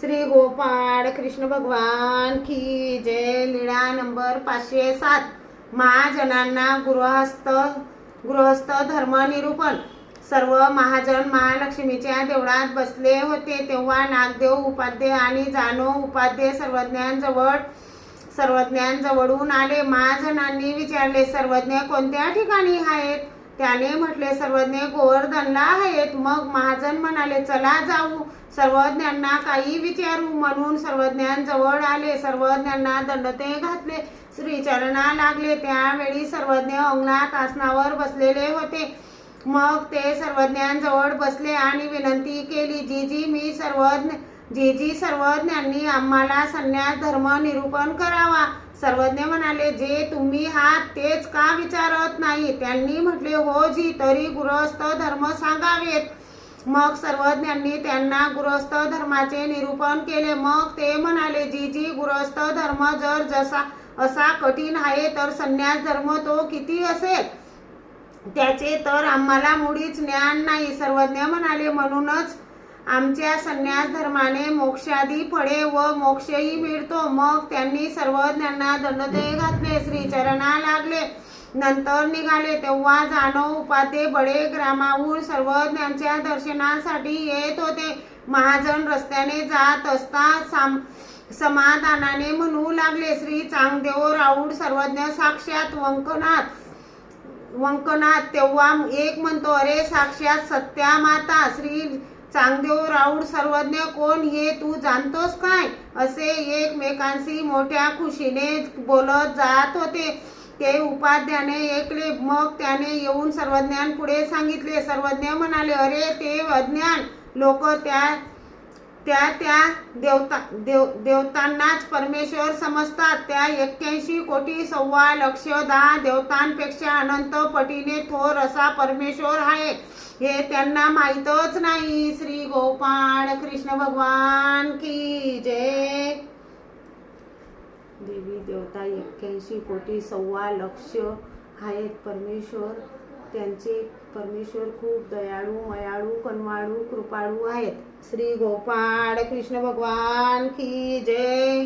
श्री गोपाळ कृष्ण भगवान की जय लीळा नंबर पाचशे सात. महाजनांना गृहस्थ गृहस्थ धर्मनिरूपण सर्व महाजन महालक्ष्मीच्या देवळात बसले होते तेव्हा नागदेव उपाध्ये आणि जानो उपाध्ये सर्वज्ञांजवळ सर्वज्ञांजवळून आले. महाजनांनी विचारले सर्वज्ञ कोणत्या ठिकाणी आहेत? त्याने म्हटले सर्वज्ञ गोवर्धनला आहेत मग महाजन म्हणाले चला जाऊ. सर्वज्ञांना काही विचारू म्हणून सर्वज्ञांजवळ आले. सर्वज्ञांना दंडते घातले. श्रीचरणा लागले. त्यावेळी सर्वज्ञ अंगणात आसनावर बसलेले होते. मग ते सर्वज्ञांजवळ बसले आणि विनंती केली जी जी मी सर्वज्ञ जी जी सर्वज्ञांनी आम्हाला संन्यास धर्म निरूपण करावा. सर्वज्ञ म्हणाले जे तुम्ही आहात तेच का विचारत नाही? त्यांनी म्हटले हो जी तरी गृहस्थ धर्म सांगावेत. मग सर्वज्ञांनी त्यांना गृहस्थ धर्माचे निरूपण केले. मग ते म्हणाले जी जी गृहस्थ धर्म जर जसा असा कठीण आहे तर संन्यास धर्म तो किती असेल? त्याचे तर आम्हाला मुळीच ज्ञान नाही. सर्वज्ञ म्हणाले म्हणूनच आमच्या संन्यास धर्माने मोक्षादी फळे व मोक्षही मिळतो. मग त्यांनी सर्वज्ञांना दंडते घातले. श्रीचरणा लागले. नंतर निघाले. तेव्हा जानव उपाते बडे ग्रामाहून सर्वज्ञांच्या दर्शनासाठी येत होते. महाजन रस्त्याने जात असता साम समाधानाने म्हणू लागले. श्री चांगदेव राऊड सर्वज्ञ साक्षात वंकनाथ वंकनाथ तेव्हा एक म्हणतो अरे साक्षात सत्या माता श्री चांगदेव राऊड सर्वज्ञ कोण हे तू जाणतोस काय? असे एकमेकांशी मोठ्या खुशीने बोलत जात होते. ते उपाध्याने ऐकले. मग त्याने येऊन सर्वज्ञान पुढे सांगितले. सर्वज्ञ म्हणाले अरे ते अज्ञान. लोक त्या त्या त्या देवता देव देवतांनाच परमेश्वर समजतात. त्या एक्क्याऐंशी कोटी सव्वा लक्ष दहा देवतांपेक्षा अनंत पटीने थोर असा परमेश्वर आहे. हे त्यांना माहीतच नाही. श्री गोपाळ कृष्ण भगवान की जय. देवी देवता एक्क्याऐंशी कोटी सव्वा लक्ष आहेत. परमेश्वर त्यांचे परमेश्वर खूप दयाळू मयाळू कनवाळू कृपाळू आहेत. श्री गोपाळ कृष्ण भगवान की जय.